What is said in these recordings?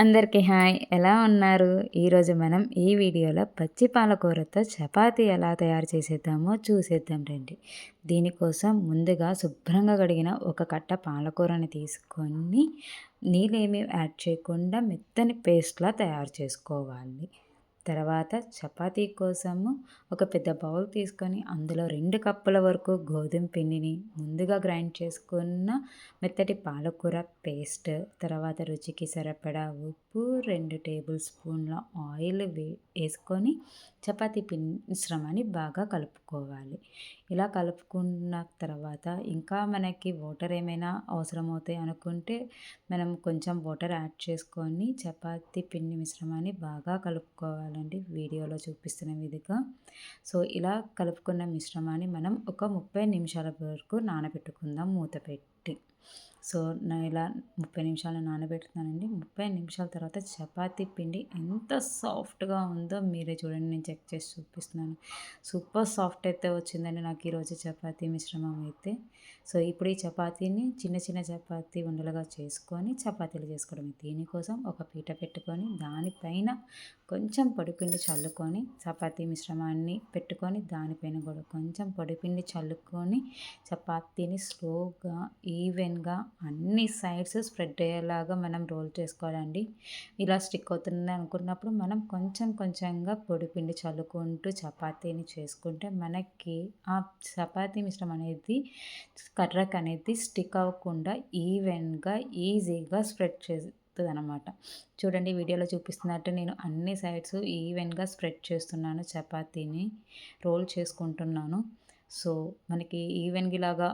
అందరికీ హాయ్. ఎలా ఉన్నారు? ఈరోజు మనం ఈ వీడియోలో పచ్చి పాలకూరతో చపాతీ ఎలా తయారు చేసేద్దామో చూసేద్దాం రండి. దీనికోసం ముందుగా శుభ్రంగా కడిగిన ఒక కట్ట పాలకూరని తీసుకొని నీళ్ళేమీ యాడ్ చేయకుండా మెత్తని పేస్ట్లా తయారు చేసుకోవాలి. తర్వాత చపాతీ కోసము ఒక పెద్ద బౌల్ తీసుకొని అందులో రెండు కప్పుల వరకు గోధుమ పిండిని ముందుగా గ్రైండ్ చేసుకున్న మెత్తటి పాలకూర పేస్ట్ తర్వాత రుచికి సరిపడా ఉప్పు రెండు టేబుల్ స్పూన్ల ఆయిల్ వే వేసుకొని చపాతీ పిండి మిశ్రమాన్ని బాగా కలుపుకోవాలి. ఇలా కలుపుకున్న తర్వాత ఇంకా మనకి వాటర్ ఏమైనా అవసరమవుతాయి అనుకుంటే మనం కొంచెం వాటర్ యాడ్ చేసుకొని చపాతీ పిండి మిశ్రమాన్ని బాగా కలుపుకోవాలి. కలుపుకోవాలండి వీడియోలో చూపిస్తున్న విధంగా సో ఇలా కలుపుకున్న మిశ్రమాన్ని మనం ఒక ముప్పై నిమిషాల వరకు నానబెట్టుకుందాం మూత పెట్టి. సో నేను ఇలా ముప్పై నిమిషాలు నానబెడుతున్నానండి. ముప్పై నిమిషాల తర్వాత చపాతీ పిండి ఎంత సాఫ్ట్గా ఉందో మీరే చూడండి. నేను చెక్ చేసి చూపిస్తున్నాను. సూపర్ సాఫ్ట్ అయితే వచ్చిందండి నాకు ఈరోజు చపాతీ మిశ్రమం అయితే. సో ఇప్పుడు ఈ చపాతీని చిన్న చిన్న చపాతీ ఉండలుగా చేసుకొని చపాతీలు చేసుకోవడం దీనికోసం ఒక పీట పెట్టుకొని దానిపైన కొంచెం పొడిపిండి చల్లుకొని చపాతీ మిశ్రమాన్ని పెట్టుకొని దానిపైన కూడా కొంచెం పొడిపిండి చల్లుకొని చపాతీని స్లోగా ఈవెన్గా అన్ని సైడ్స్ స్ప్రెడ్ అయ్యేలాగా మనం రోల్ చేసుకోవాలండి. ఇలా స్టిక్ అవుతుంది అనుకున్నప్పుడు మనం కొంచెం కొంచెంగా పొడిపిండి చల్లుకుంటూ చపాతీని చేసుకుంటే మనకి ఆ చపాతీ మిశ్రమం అనేది కర్రకు అనేది స్టిక్ అవ్వకుండా ఈవెన్గా ఈజీగా స్ప్రెడ్ చేస్తుంది అనమాట చూడండి వీడియోలో చూపిస్తున్నట్టు నేను అన్ని సైడ్స్ ఈవెన్గా స్ప్రెడ్ చేస్తున్నాను చపాతీని రోల్ చేసుకుంటున్నాను. సో మనకి ఈవెన్గిలాగా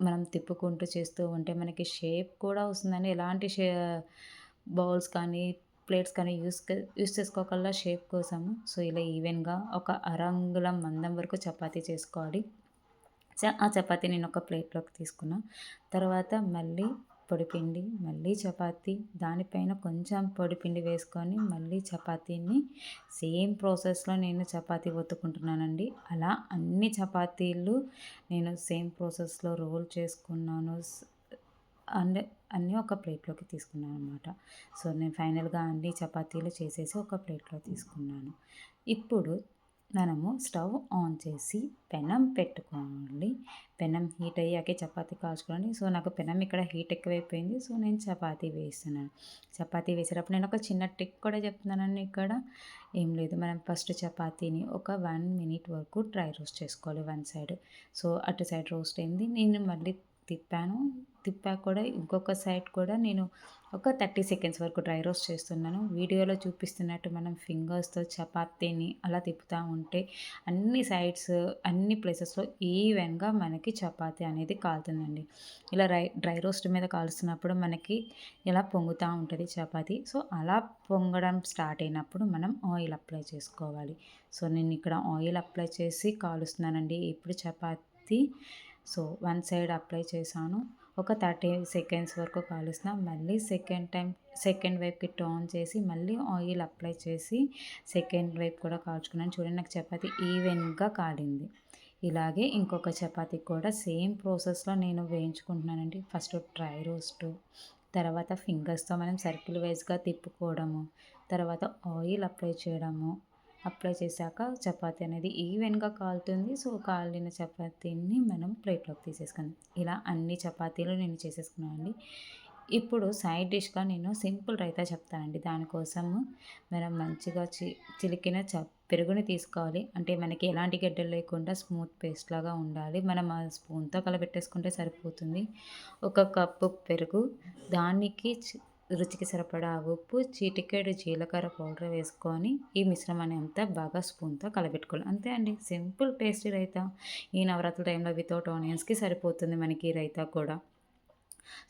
మనం తిప్పుకుంటూ చేస్తూ ఉంటే మనకి షేప్ కూడా వస్తుందని ఎలాంటి షే బౌల్స్ కానీ ప్లేట్స్ కానీ యూస్ యూస్ చేసుకోగల షేప్ కోసము. సో ఇలా ఈవెన్గా ఒక అరంగుళం మందం వరకు చపాతీ చేసుకోవాలి. ఆ చపాతీ నేను ఒక ప్లేట్లోకి తీసుకున్నా. తర్వాత మళ్ళీ పొడిపిండి మళ్ళీ చపాతీ. దానిపైన కొంచెం పొడిపిండి వేసుకొని మళ్ళీ చపాతీని సేమ్ ప్రాసెస్లో నేను చపాతీ ఒత్తుకుంటున్నానండి. అలా అన్ని చపాతీలు నేను సేమ్ ప్రాసెస్లో రోల్ చేసుకున్నాను. అండ్ అన్నీ ఒక ప్లేట్లోకి తీసుకున్నాను అనమాట సో నేను ఫైనల్గా అన్ని చపాతీలు చేసేసి ఒక ప్లేట్లో తీసుకున్నాను. ఇప్పుడు మనము స్టవ్ ఆన్ చేసి పెనం పెట్టుకోండి పెనం హీట్ అయ్యాకే చపాతీ కాల్చుకోండి. సో నాకు పెనం ఇక్కడ హీట్ ఎక్కువైపోయింది. సో నేను చపాతీ వేస్తున్నాను చపాతీ వేసేటప్పుడు నేను ఒక చిన్న టిక్ కూడా చెప్తున్నానండి ఇక్కడ. ఏం లేదు మనం ఫస్ట్ చపాతీని ఒక వన్ మినిట్ వరకు డ్రై రోస్ట్ చేసుకోవాలి వన్ సైడ్. సో అటు సైడ్ రోస్ట్ అయింది. నేను మళ్ళీ తిప్పాను. తిప్పాక కూడా ఇంకొక సైడ్ కూడా నేను ఒక థర్టీ సెకండ్స్ వరకు డ్రై రోస్ట్ చేస్తున్నాను. వీడియోలో చూపిస్తున్నట్టు మనం ఫింగర్స్తో చపాతీని అలా తిప్పుతూ ఉంటే అన్ని సైడ్స్ అన్ని ప్లేసెస్లో ఈవెన్గా మనకి చపాతీ అనేది కాలుతుందండి. ఇలా డ్రై డ్రై రోస్ట్ మీద కాలుస్తున్నప్పుడు మనకి ఇలా పొంగుతూ ఉంటుంది చపాతీ. సో అలా పొంగడం స్టార్ట్ అయినప్పుడు మనం ఆయిల్ అప్లై చేసుకోవాలి. సో నేను ఇక్కడ ఆయిల్ అప్లై చేసి కాలుస్తున్నానండి. ఇప్పుడు chapati so one side apply చేశాను. ఒక థర్టీ సెకండ్స్ వరకు కాలుస్తున్నా. మళ్ళీ సెకండ్ టైం సెకండ్ వైపుకి టర్న్ చేసి మళ్ళీ ఆయిల్ అప్లై చేసి సెకండ్ వైపు కూడా కాల్చుకున్నాను. చూడండి నాకు చపాతి ఈవెన్గా కాలింది. ఇలాగే ఇంకొక చపాతీ కూడా సేమ్ ప్రాసెస్లో నేను వేయించుకుంటున్నానండి. ఫస్ట్ డ్రై రోస్ట్ తర్వాత ఫింగర్స్తో మనం సర్కిల్ వైజ్గా తిప్పుకోవడము తర్వాత ఆయిల్ అప్లై చేయడము అప్లై చేశాక చపాతి అనేది ఈవెన్గా కాలుతుంది. సో కాలిన చపాతీని మనం ప్లేట్లోకి తీసేసుకుందాం. ఇలా అన్ని చపాతీలు నేను చేసేసుకున్నానండి ఇప్పుడు సైడ్ డిష్గా నేను సింపుల్ రైతా చెప్తానండి దానికోసము మనం మంచిగా చి చిలికిన చ పెరుగుని తీసుకోవాలి. అంటే మనకి ఎలాంటి గడ్డలు లేకుండా స్మూత్ పేస్ట్ లాగా ఉండాలి. మనం ఆ స్పూన్తో కలబెట్టేసుకుంటే సరిపోతుంది. ఒక కప్పు పెరుగు దానికి రుచికి సరిపడా ఉప్పు చీటికేడు జీలకర్ర పౌడర్ వేసుకొని ఈ మిశ్రమాన్ని అంతా బాగా స్పూన్తో కలబెట్టుకోవాలి. అంతే అండి. సింపుల్ టేస్టీ రైతా. ఈ నవరాత్రి టైంలో వితౌట్ ఆనియన్స్కి సరిపోతుంది మనకి రైతా కూడా.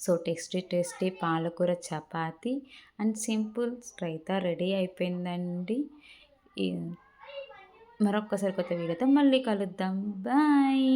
సో టేస్టీ టేస్టీ పాలకూర chapati and simple raita ready అయిపోయిందండి. మరొక్కసారి కొత్త వీడియోతో మళ్ళీ కలుద్దాం. బాయ్!